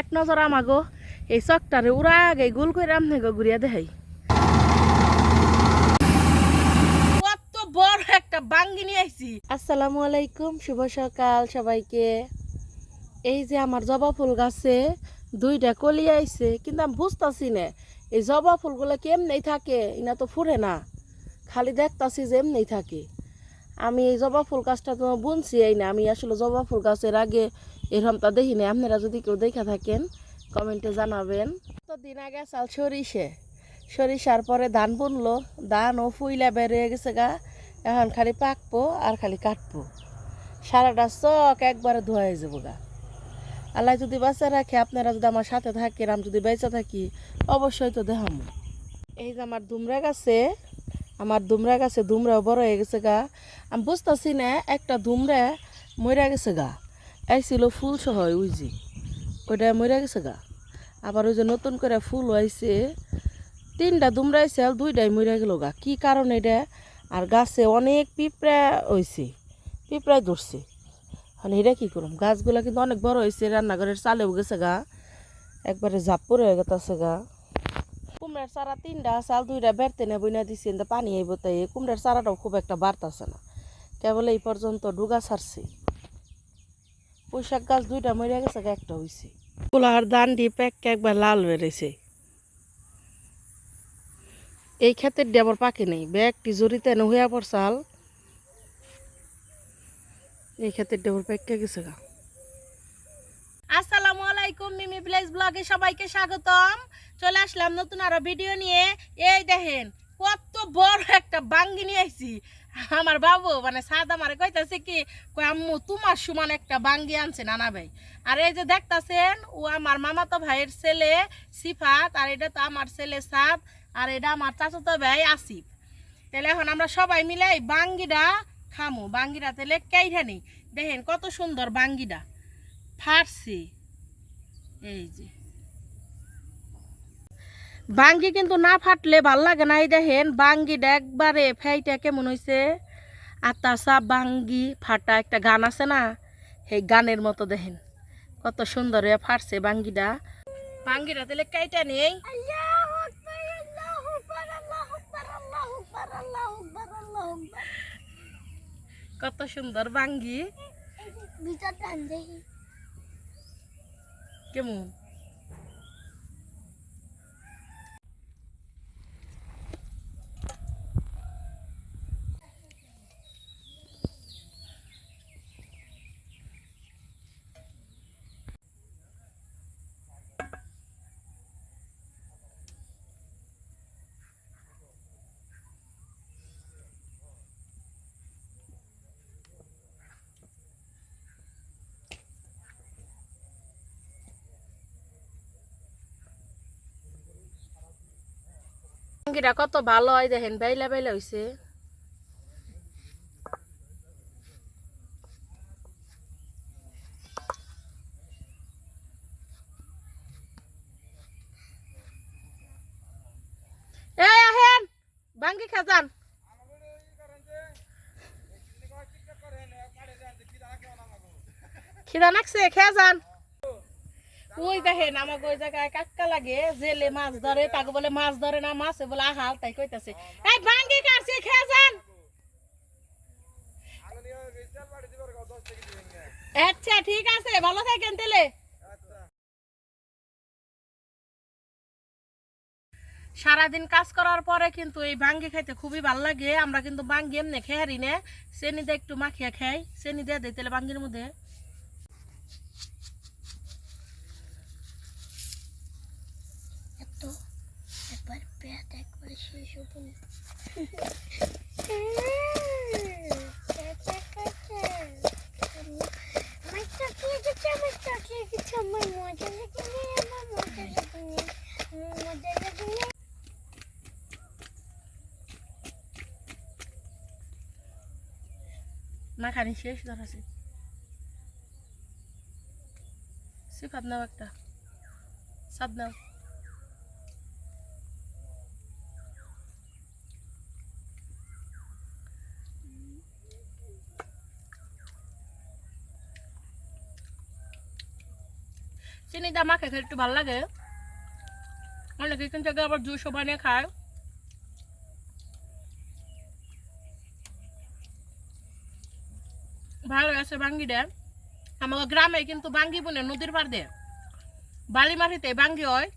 এক নজর আমাগো। এই চকটারে উড়া গুল করে আমনে গো ঘুরিয়া আইছি। আসসালামু আলাইকুম, শুভ সকাল সবাইকে। এই যে আমার জবা ফুল গাছে দুইটা কলি আইছে, কিন্তু আমি বুঝতাছি না, এই জবা ফুলগুলো কেমনেই থাকে, ইনা তো ফুরে না। খালি দেখতাছি যে এমনি থাকে। আমি এই জবা ফুল গাছটা তো বুনছি, এই না, আমি আসলে জবা ফুল গাছের আগে এরকমটা দেখি না আপনারা যদি কেউ দেখে থাকেন, কমেন্টে জানাবেন। তো দিন আগে চাল সরিষে। সরিষার পরে ধান বুনলো। ধান ও ফুইলা বেরিয়ে গেছে গা। এখন খালি পাকবো আর খালি কাটবো। সারাটা চক একবারে ধোয়া যাব গা। আল্লাহ যদি বাঁচা রাখে, আপনারা যদি আমার সাথে থাকেন, আমি যদি বেঁচে থাকি, অবশ্যই তো দেখামো। এই যে আমার দুমরা গাছে, আমার দুমরা গাছে দুমরাও বড় হয়ে গেছে গা। আমি বুঝতেছি না, একটা দুমরা মরে গেছে গা। আইছিল ফুল সহ যে। ওইটা মরে গেছে গা। আবার ওই যে নতুন করে ফুল হয়েছে তিনটা দুমরা আইছে আর দুইটাই মরে গেল গা। কি কারণ এটা? আর গাছে অনেক পিঁপড়া হয়েছে পিঁপড়ায় ধরছে। মানে এটা কী করুম? গাছগুলো কিন্তু অনেক বড় হয়েছে রান্নাঘরের চালেও গেছে গা। একবারে ঝাপ হয়ে গেছে গা। কুমড়ার চারা তিনটা চাল দুইটা নেব না দিছি কিন্তু পানি আইব তাই। কুমড়ার চারাটাও খুব একটা বাড়তাছে না। কেবল এই পর্যন্ত ডুগা ছাড়ছে। পুঁইশাক গাছ দুইটা মরে গেছে একটা হয়েছে কুলার দান দিয়ে প্যাক একবার লাল বেড়েছে। এই ক্ষেতের আবার পাকে নেই ব্যাগটি জড়িতে না হইয়া পড়ছাল এই ক্ষেতের আবার পেকে গেছে গা। আসসালামু আলাইকুম মিমি ভিলেজ ব্লগে সবাইকে স্বাগতম। চলে আসলাম নতুন আরও ভিডিও নিয়ে। এই দেখেন কত বড় একটা বাঙ্গি নিয়ে আইছি। আমার বাবু মানে সাদা মারে কইতাছে কি কই আম্মু, তোমার সমান একটা বাঙ্গি আনছে নানা ভাই। আর এই যে দেখতাছেন, ও আমার মামাতো ভাইয়ের ছেলে সিফাত, আর এটা তো আমার ছেলে সাদ, আর এটা আমার চাচাতো ভাই আসিফ। তাহলে এখন আমরা সবাই মিলে এই বাঙ্গিটা খামু। বাঙ্গিটা তাহলে কেইটা নেই? দেখেন কত সুন্দর বাঙ্গিটা। ফাটছে এই যে। বাঙ্গি কিন্তু না ফাটলে ভালো লাগে না এই দেখেন বাঙ্গিটা একবারে ফেইটা কেমন হয়েছে আর তাছাড়া বাঙ্গি ফাটা একটা গান আছে না সেই গানের মতো দেখেন। কত সুন্দর হয়ে ফাটছে বাঙ্গিটা। বাঙ্গিটা তাহলে কেইটা নেই? কত সুন্দর বাঙ্গি। কেমন? বাঙ্গিটা কত ভালো হয় দেখেন বাইলা বাইলা আহেন খাজান। খিদা নাকছে খেয়ে যান। ওই দেখেন আমাকে ওই জায়গায় কাক্কা লাগে, জেলে মাছ ধরে, তাকে বলে মাছ ধরে না, মাছ বলে আহাল, তাই কইতাছে। এই ভাঙ্গি কাটছে, খেয়ে যান। আচ্ছা ঠিক আছে, ভালো থাকেন সারাদিন কাজ করার পরে কিন্তু এই বাঙ্গি খাইতে খুবই ভালো লাগে। আমরা কিন্তু বাঙ্গি এমনি খেয়ে হারি না। চেনি দিয়ে একটু মাখিয়া খাই। চেনি দিয়ে দিই তাহলে বাঙ্গির মধ্যে এত একবার পেট একবার শেষ হব আমার চাকরি গেছে আমার চাকরি গেছে আমার মজা লেগে নেই আমার মজা লেগে নেই আমার মজা লেগে নেই মাখানি শেষ ধরাছে। সিফাত নাও একটা। সাদ নাও। চিনিটা মাখে খেলে একটু ভালো লাগে। অনেকে থেকে আবার জুসও বানিয়ে খায়। ভালো আছে বাঙ্গি দেয় আমাদের গ্রামে কিন্তু বাঙ্গি বনে নদীর পার দিয়ে বালি মাটিতে বাঙ্গি হয়।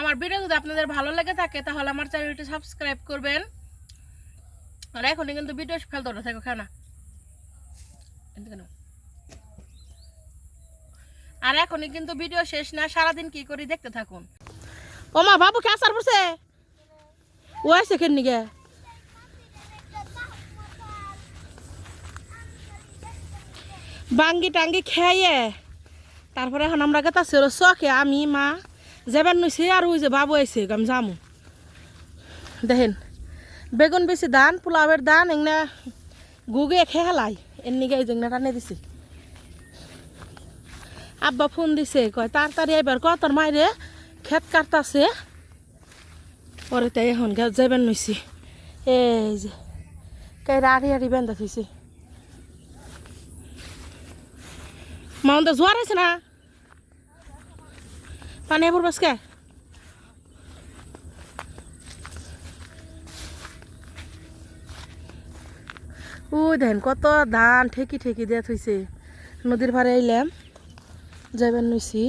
আমার ভিডিও যদি আপনাদের ভালো লেগে থাকে, তাহলে আমার চ্যানেলটি সাবস্ক্রাইব করবেন। আর এখনই কিন্তু ভিডিও ফেলতে ওটা থাকো খানা আর এখনই কিন্তু ভিডিও শেষ না, সারাদিন কি করি দেখতে থাকুন। ও মা বাবু কে আসার পড়ছে? ও আছে কেন নিগে? বাঙ্গি টাঙ্গি খেয়ে, তারপরে এখন আমরা গেতা ছিল চকে, আমি, মা যাবেন নইছে আর ওই যে বাবু আইছে আমি যামু। দেখেন। বেগুন বেশি দান, পোলাওয়ের দান এগুলা গুগে খেলাই এর নিগে এই জন্য টানে দিছে। আব্বা ফোন দিছে, কয়, তাড়াতাড়ি এবার ক, তোর মাইরে ক্ষেত কাটতাছে। পরে তাই এখন গাছ যাবেন নইছি। এই যে, কাই আড়ি আড়ি বেঁধা থইছে। মাউন্টা জোয়ার আছে না? পানি এবার বাসকে? ওই দেখেন কত ধান ঠেকি ঠেকি দিয়ে থইছে। নদীর পাড়ে আইলাম যাবেন নইছি।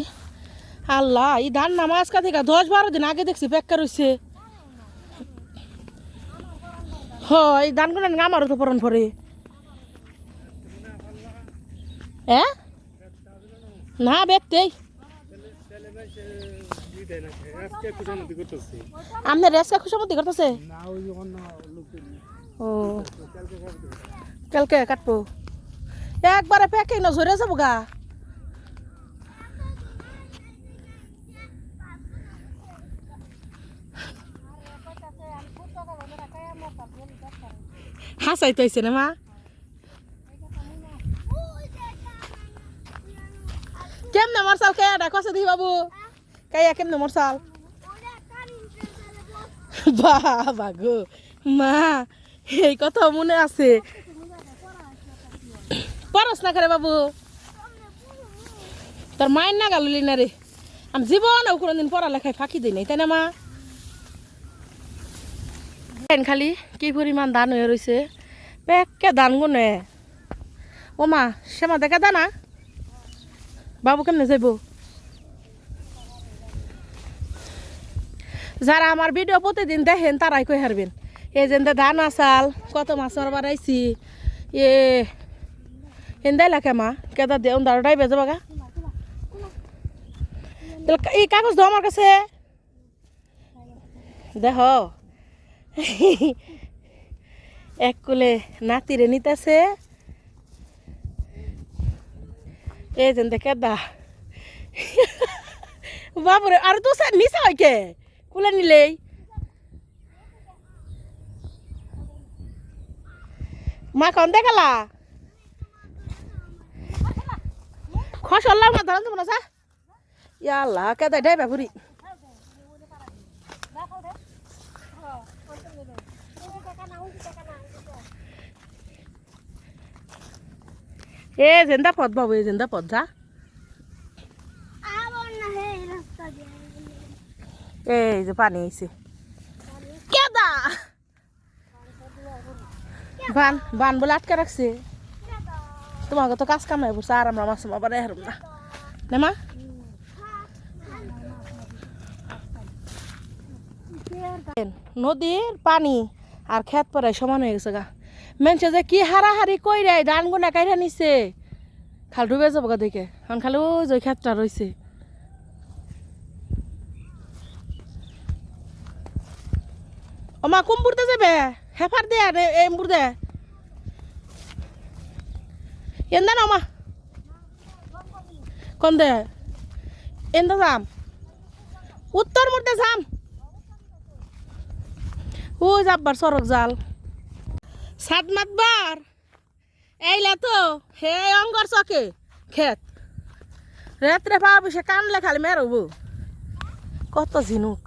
আল্লাহ এই ধান নামা আজকা থেকে দশ বারো দিন আগে দেখছি বেকার হইছে হ এই ধান কোন আমারও তো পরন পরে। হ্যাঁ না বেকতেই আপনার রেসকা খুশামতি করতেছে? ও কালকে কাটবো একবারে প্যাকে না ঝরে যাব গা হাসাই তো না মা কেমনে মরসাল কে এটা কষে দিই বাবু কাইয়া কেমনে মরসাল বাবা গো মা এই কথা মনে আছে। পড়াস না করে বাবু। তোর মায়ের না গালুলি না রে। আমি জীবন কোনোদিন পড়ালেখায় ফাঁকি দিই নাই, তাই না মা? খালি, কি পরিমাণ দান হয়ে রয়েছে পেককে ধান গুনে ও মা শ্যামা দেখা দানা বাবু কেমনে যাইব? যারা আমার ভিডিও প্রতিদিন দেখেন, তারাই কই হারবেন? এই যে ধান আসাল কত মাছ মারবার আইছি এ এন্দাই লাগে মা কেদা দে দাঁড়াটাই বেজে বাগা। এই কাগজ দাও আমার কাছে। দেখ এক কুলে নাতিরে নিতেছে এই যেন দেখে দা বাবুরে আর তো নিচে হয় কে কুলে নিলেই। মা কন দেখালা। খসল্লাম না ধরন তো মনে আছে ইয়াল্লা কেদা ঢাই বাবুরি। এ জেন্দা পদ বাবু এ জেন্দা পদ যা। এই যে পানি আইছে কেদা বান বান বলে আটকে রাখছে। তোমাকে তো কাজ কামাই বসে আর আমরা মাছ আবার হেরম না। না মা। নদীর পানি আর খেত পরে সমান হয়ে গেছে গা। মেনছে যে কি হারাহারি কই রে ধান গুনা কাইরা নিছে। খাল ডুবে যাব গা দেখে। এখন খালি ওই যে খেতটা রয়েছে ও মা কুম্পুরতে যাবে? হেফার দে আর এম্বুর দে এন্দা না মা কোন দে এন্দা যাম উত্তর মধ্যে যাম ও যাববার সড়ক জাল সাত মাতবার এইলা তো হে অঙ্গর চকে ক্ষেত রাত্রে পাবি সে কানলে খালি মেরবো কত ঝিনুক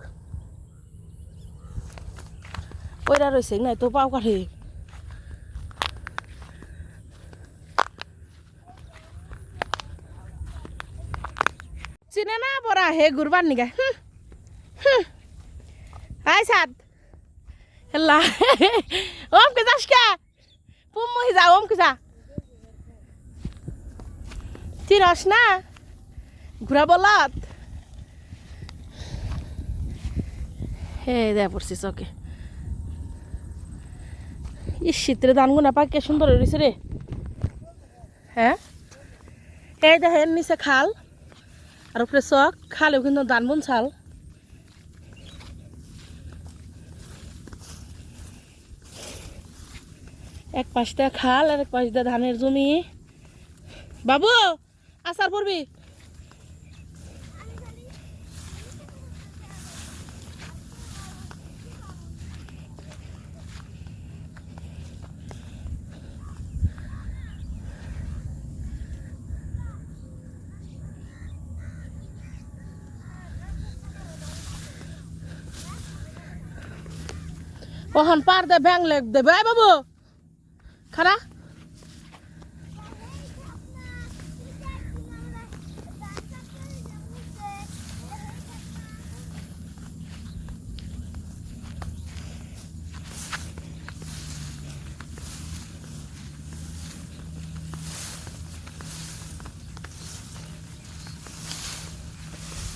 ওইটা রয়েছে নাই তো পাও কাঠে চিনে না বড়া হে গুরবার নিগা। হাই সাদ হেল্লা ওম কে যাস কে পুম মহি যা ওম কে যা চিরস না ঘুরা বলত হে দেয়া পড়ছিস ওকে ইস, শীতের ধানগুনা পাকে সুন্দর হয়েছে রে। হ্যাঁ? এই দেখেন নিচে খাল, আর উপরে চক। খালেও কিন্তু ধান বুন চাল এক পাশটা খাল, আর এক পাশটা ধানের জমি। বাবু আসার পড়বি ওহন পার দে ব্যাং লেগ দেবে আয় বাবু খারা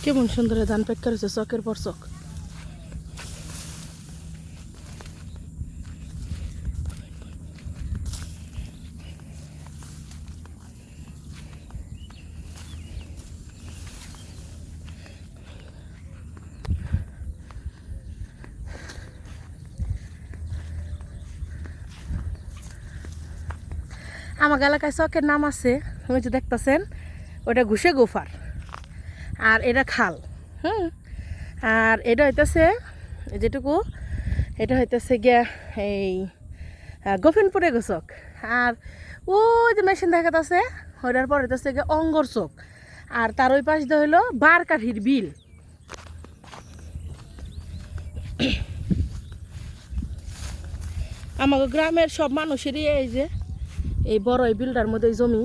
কেমন সুন্দর ধান পেক করেছে, চকের পর চক। আমার এলাকায় চকের নাম আছে ওই যে দেখতেছেন ওটা ঘুষে গোফার। আর এটা খাল হুম? আর এটা হইতেছে যেটুকু এটা হইতেছে গিয়া এই আহ, গোফিনপুরে গোচক। আর ওই যে মেশিন দেখা আছে পর হইতেছে গিয়া অঙ্গর চোখ আর তার ওই পাশ দিয়ে হইল বারকাঠির বিল। আমাকে গ্রামের সব মানুষেরই এই যে এই বড় এই বিলটার মধ্যে জমি।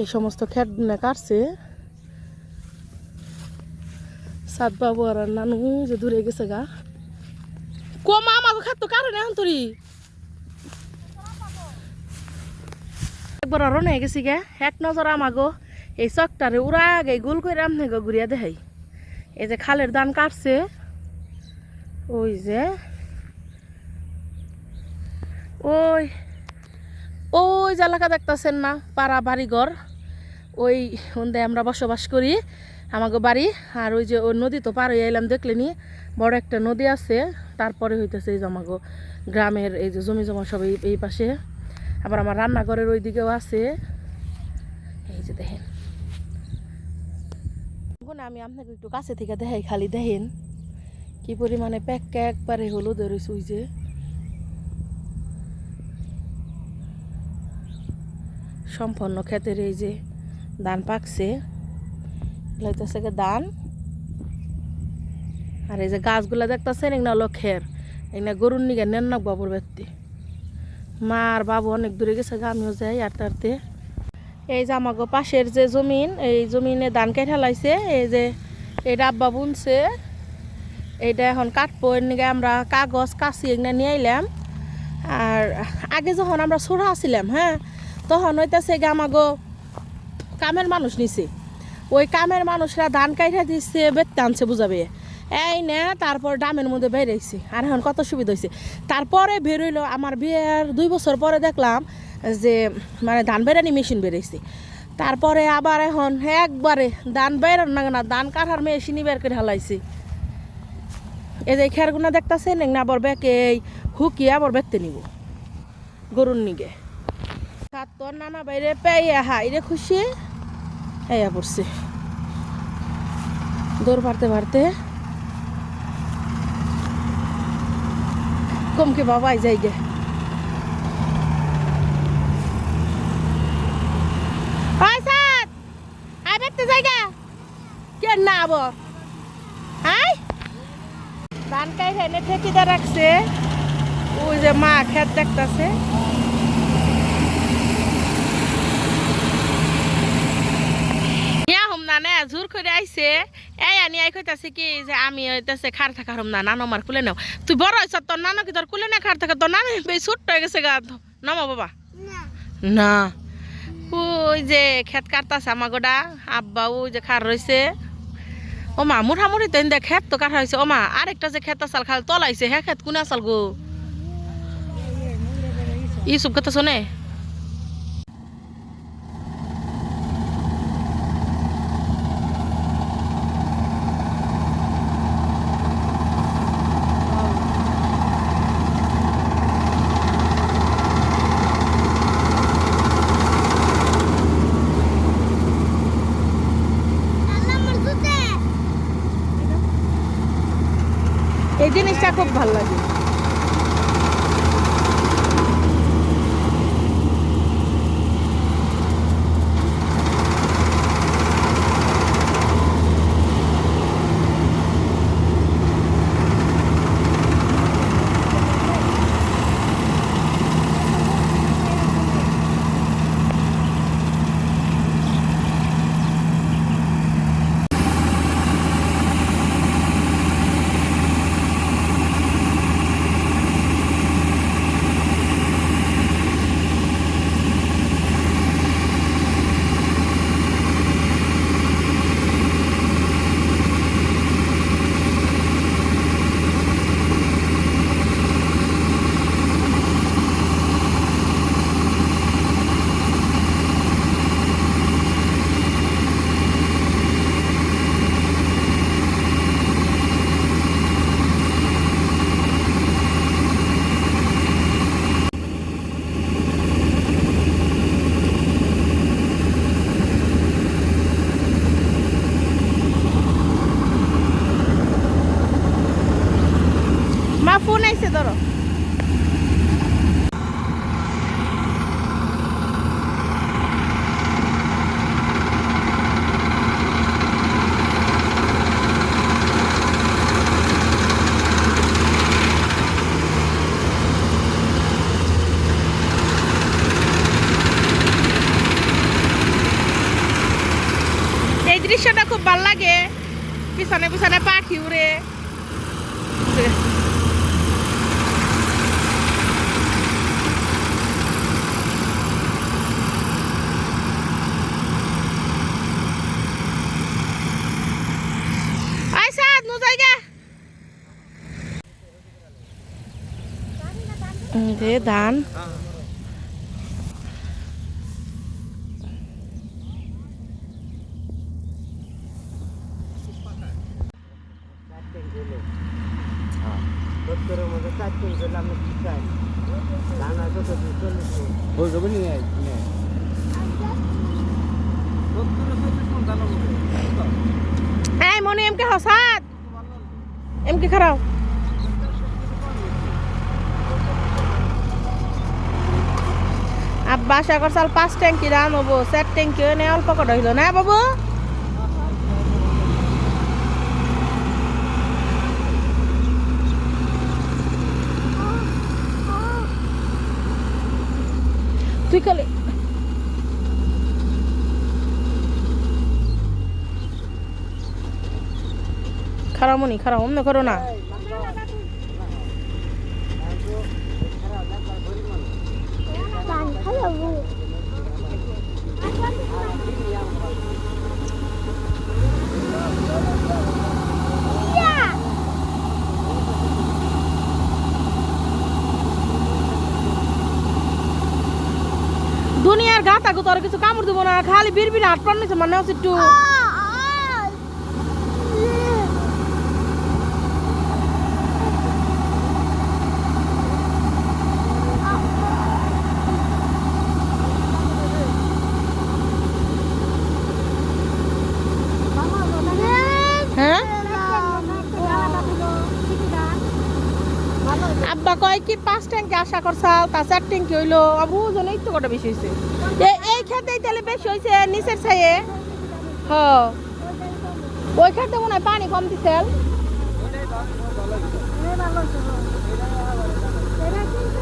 এই সমস্ত খেট কাটছে। সাত বাবু আর নানু যে দূরে গেছে গা। কমা আমাকে খাদ্য কারণে এখন তোরি। একবার আরও নিয়ে গেছি গে, এক নজর আমাগো। এই চকটারে উড়া গে গোল করে আমনে গো ঘুরিয়া দেখাই। এই যে খালের দান কাটছে। ওই যে। ওই। ওই যে এলাকা দেখতেছেন না? পাড়া বাড়িঘর। ওই ওন্দে আমরা বসবাস করি আমাকে বাড়ি। আর ওই যে ওই নদী তো পার হয়ে এলাম দেখলে নি? বড় একটা নদী আছে। তারপরে হইতেছে এই যে আমাকে গ্রামের এই যে জমি জমা সব এই পাশে। আবার আমার রান্নাঘরের ওই দিকেও আছে। এই যে দেখেন। আমি আপনাকে একটু কাছে থেকে দেখাই খালি দেখেন কি পরিমাণে প্যাক একবারে হলুদের রয়েছে ওই যে সম্পন্ন ক্ষেতের এই যে ধান পাকছে লাইতেছে গিয়ে ধান। আর এই যে গাছগুলা দেখতেছেন এগুলো হলো খের। এগুলো গরুর নিগে নেন বাবুর ব্যক্তি। মা আর বাবু অনেক দূরে গেছে গা, আমিও যাই আটতে আটতে এই যে আমাকে পাশের যে জমিন, এই জমিনে ধান কেটে লাইছে, এই যে এটা আব্বা বুনছে, এইটা এখন কাটবো, এর নিগে আমরা কাগজ কাশি এগুলো নিয়ে আইলাম। আর আগে যখন আমরা ছোড়া আসছিলাম হ্যাঁ তখন হইতেছে আমাগো কামের মানুষ নিছে। ওই কামের মানুষরা ধান কাইটা দিচ্ছে বেততে আনছে বুঝাবে। এই নে, তারপর ডামের মধ্যে বেরিয়েছি আর এখন কত সুবিধা হয়েছে তারপরে বেরোইলো আমার বিয়ের দুই বছর পরে দেখলাম যে মানে ধান বেরানি মেশিন বেরিয়েছে তারপরে আবার এখন একবারে ধান বেরান না না ধান কাটার মেশিনই বের করে হালাইছে। এই যে খেরগুনা দেখতেছেন না আবার ব্যাকে এই হুকিয়ে আবার বেচতে নিব। গরুর নিগে। তার তোর নানা বাইরে পেয়ে হাইরে খুশি? হেয়া পড়ছে। দৌড় পারতে পারতে কমকে বাবাই যাই গে আবো হ্যাঁ ধান কাই এনে ঠেকিতে রাখছে। ওই যে মা খেত দেখতাছে। ইয়া হম না নে জোর করে আইছে। এই আনি আই কইতাছে কি যে আমি হইতাছে খার থাকা হম না নানো মার কুলে নাও। তুই বড় হইছ তোর নানো কি তোর কুলে না খার থাকা? তোর নানো বেশ ছোট্ট হয়ে গেছে গা। নামো বাবা। না। না। ওই যে খেত কাটতাছে আমার গোডা আব্বা ওই যে খার রয়েছে ও মা মুঠামুঠি তেন এনে খেত তো কাটা হয়েছে ও মা আরেকটা যে খেত আসাল খাল তলাইছে হ্যাঁ খেত কোন আসাল গো? ই কথা শোনে আল্লাহ আমার জুতে এই জিনিসটা খুব ভালো লাগে মা ফোন আইছে ধরো এই দৃশ্যটা খুব ভালো লাগে। পিছনে পিছনে পাখি উড়ে। ধান সত্তরের মধ্যে চার তিন করলে আমি কি চাই দানা যত দিন চল্লিশ হয়ে যাবে নি এই মনি এমকে হসাত এমকে খারাপ আব্বা আশা করছাল পাঁচ ট্যাঙ্কি দাম হব, চার ট্যাঙ্কি এনে অল্প করে হইল না বাবু? তুই কালে খারাপ মনি খারাপ অন্য করো না। দুনিয়ার গাতা গো, তোর কিছু কামড় দিব না, খালি বিড় হাট পান নিছে মানে হচ্ছে একটু আব্বা কয় কি পাঁচ ট্যাঙ্কি আশা করছাল তা চার ট্যাঙ্কি হইল। আবু, জনেই তো কটা বেশি হয়েছে এই খেতেই তাহলে বেশি হয়েছে নিচের ছায়ে হ। ওই খেতে মনে হয় পানি কম দিছেন এরা কিন্তু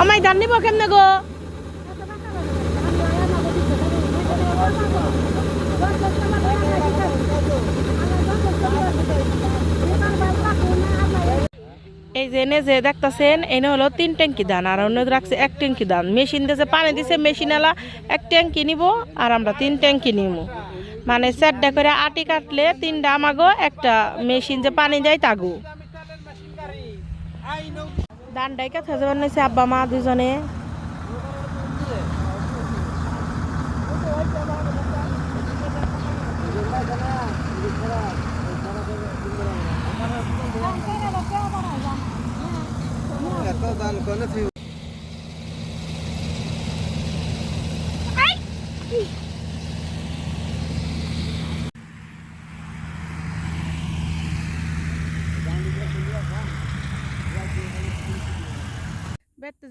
আমায় ধান নিব কেমনে গো? এই যে, এনে যে দেখতেছেন, এনে হলো তিন ট্যাঙ্কি ধান আর অন্য রাখছে এক ট্যাঙ্কি ধান মেশিন দিয়েছে পানি দিছে মেশিনওয়ালা এক ট্যাঙ্কি নিব, আর আমরা তিন ট্যাঙ্কি নিব মানে চারটা করে আটি কাটলে তিনটা আমাগো, একটা মেশিন যে পানি দেয় তাগো। ধান ডাইকা থাকতে বানাইছে আব্বা মা দুজনে।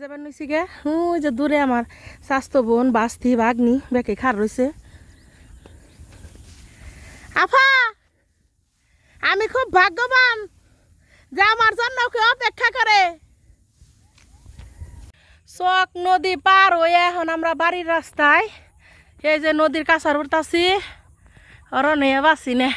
যাবেন নইছি গে। হুঁ যে দূরে আমার স্বাস্থ্য বোন, বাস্তি, বাগনি, বেকে খার রয়েছে আফা, আমি খুব ভাগ্যবান যে আমার জন্য কেউ অপেক্ষা করে। চক নদী পার হয়ে এখন আমরা বাড়ির রাস্তায়, এই যে নদীর কাছার উঠতাছি। অরণ্য বাসি নে।